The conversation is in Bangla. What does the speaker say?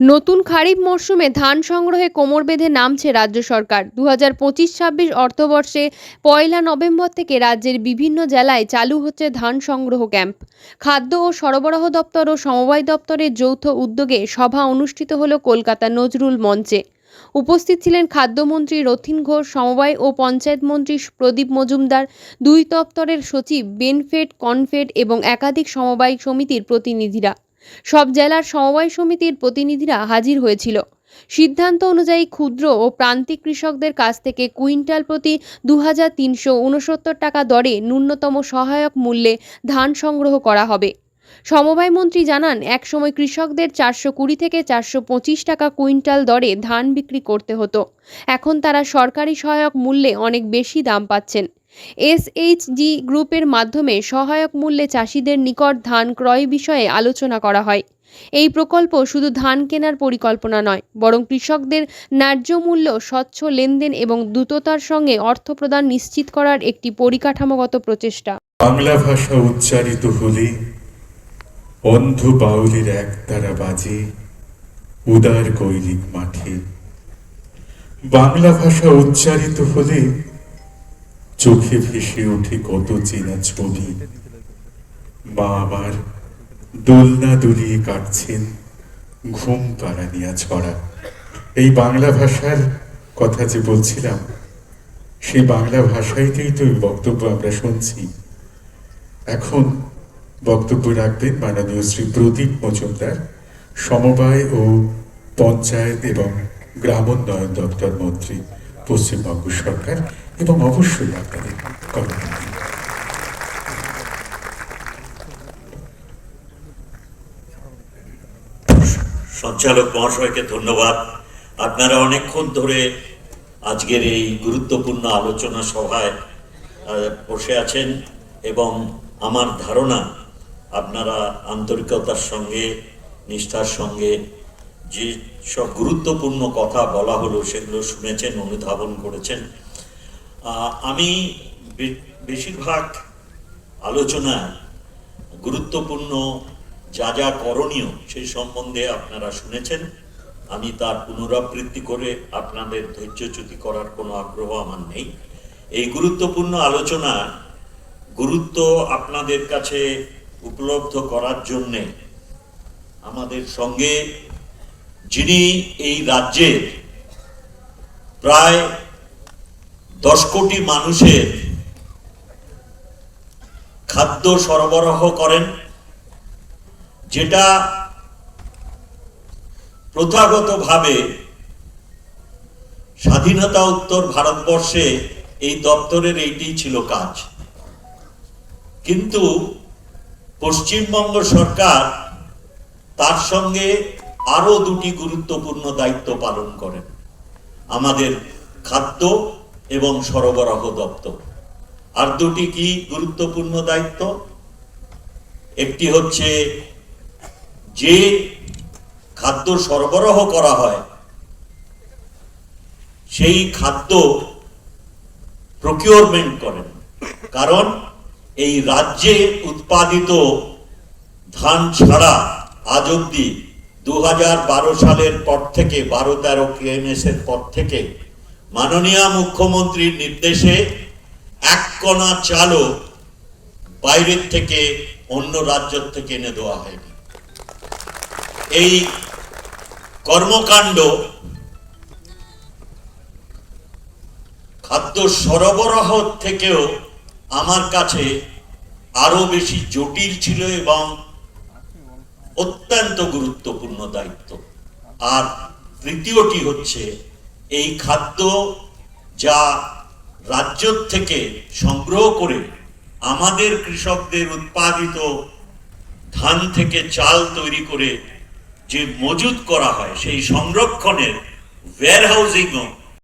নতুন খারিফ মরশুমে ধান সংগ্রহে কোমর বেঁধে নামছে রাজ্য সরকার। দু হাজার পঁচিশ ছাব্বিশ অর্থবর্ষে পয়লা নভেম্বর থেকে রাজ্যের বিভিন্ন জেলায় চালু হচ্ছে ধান সংগ্রহ ক্যাম্প। খাদ্য ও সরবরাহ দপ্তর ও সমবায় দপ্তরের যৌথ উদ্যোগে সভা অনুষ্ঠিত হল কলকাতা নজরুল মঞ্চে। উপস্থিত ছিলেন খাদ্যমন্ত্রী রথিন ঘোষ, সমবায় ও পঞ্চায়েত মন্ত্রী প্রদীপ মজুমদার, দুই দপ্তরের সচিব বেনফেড, কনফেড এবং একাধিক সমবায় সমিতির প্রতিনিধিরা। সব জেলার সমবায় সমিতির প্রতিনিধিরা হাজির হয়েছিল। সিদ্ধান্ত অনুযায়ী ক্ষুদ্র ও প্রান্তিক কৃষকদের কাছ থেকে কুইন্টাল প্রতি দু টাকা দরে ন্যূনতম সহায়ক মূল্যে ধান সংগ্রহ করা হবে। সমবায় মন্ত্রী জানান, একসময় কৃষকদের চারশো কুড়ি থেকে চারশো পঁচিশ টাকা কুইন্টাল দরে ধান বিক্রি করতে হতো। এখন তারা সরকারি সহায়ক মূল্যে অনেক বেশি দাম পাচ্ছেন। এসএইচজি গ্রুপের মাধ্যমে সহায়ক মূল্যে চাষিদের নিকট ধান ক্রয় বিষয়ে আলোচনা করা হয়। এই প্রকল্প শুধু ধান কেনার পরিকল্পনা নয়, বরং কৃষকদের ন্যায্য মূল্য, স্বচ্ছ লেনদেন এবং দ্রুততার সঙ্গে অর্থ প্রদান নিশ্চিত করার একটি পরিকাঠামোগত প্রচেষ্টা। বাংলা ভাষা উচ্চারিত হলে অন্ধ বাউলির একতারা বাজে, উদার কৈলিক মাঠে। বাংলা ভাষা উচ্চারিত হলে চোখে ভেসে ওঠে কত চেনা ছবি। মা আমার দোলনা দুলিয়ে কাটছেন, ঘুম পাড়ানিয়া ছড়া। এই বাংলা ভাষার কথা যে বলছিলাম সেই বাংলা ভাষাইতেই তো বক্তব্য আমরা শুনছি। এখন বক্তব্য রাখবেন মাননীয় শ্রী প্রদীপ মজুমদার, সমবায় ও পঞ্চায়েত এবং গ্রামোন্নয়ন দপ্তর মন্ত্রী, পশ্চিমবঙ্গ সরকার এবং অবশ্যই আপনাদের কর্মমন্ত্রী সঞ্চালক মহাশয়কে ধন্যবাদ। আপনারা অনেকক্ষণ ধরে আজকের এই গুরুত্বপূর্ণ আলোচনা সভায় বসে আছেন এবং আমার ধারণা আপনারা আন্তরিকতার সঙ্গে, নিষ্ঠার সঙ্গে যে সব গুরুত্বপূর্ণ কথা বলা হলো সেগুলো শুনেছেন, অনুধাবন করেছেন। আমি বেশিরভাগ আলোচনায় গুরুত্বপূর্ণ, যা যা করণীয় সেই সম্বন্ধে আপনারা শুনেছেন। আমি তার পুনরাবৃত্তি করে আপনাদের ধৈর্যচ্যুতি করার কোনো আগ্রহ আমার নেই। এই গুরুত্বপূর্ণ আলোচনা গুরুত্ব আপনাদের কাছে উপলব্ধ করার জন্যে আমাদের সঙ্গে যিনি এই রাজ্যের প্রায় দশ কোটি মানুষের খাদ্য সরবরাহ করেন, যেটা প্রথাগতভাবে স্বাধীনতা উত্তর ভারতবর্ষে এই দপ্তরের এইটি ছিল কাজ। কিন্তু পশ্চিমবঙ্গ সরকার তার সঙ্গে আরও দুটি গুরুত্বপূর্ণ দায়িত্ব পালন করেন। আমাদের খাদ্য এবং সরবরাহ দপ্তর। আর দুটি কি গুরুত্বপূর্ণ দায়িত্ব? একটি হচ্ছে যে খাদ্য সরবরাহ করা হয়, সেই খাদ্য প্রকিউরমেন্ট করেন। কারণ এই রাজ্যে উৎপাদিত ধান ছাড়া আজ অব্দি দু হাজার বারো সালের পর থেকে বারো তেরো কেএমএস এর পর থেকে মাননীয় মুখ্যমন্ত্রীর নির্দেশে এক কণা চালও বাইরের থেকে অন্য রাজ্য থেকে এনে দেওয়া হয়নি। এই কর্মকাণ্ড খাদ্য সরবরাহ থেকেও আমার কাছে আরও বেশি জটিল ছিল এবং অত্যন্ত গুরুত্বপূর্ণ দায়িত্ব। আর তৃতীয়টি হচ্ছে এই খাদ্য যা রাজ্য থেকে সংগ্রহ করে আমাদের কৃষকদের উৎপাদিত ধান থেকে চাল তৈরি করে যে মজুত করা হয়, সেই সংরক্ষণের ওয়্যার হাউজিংও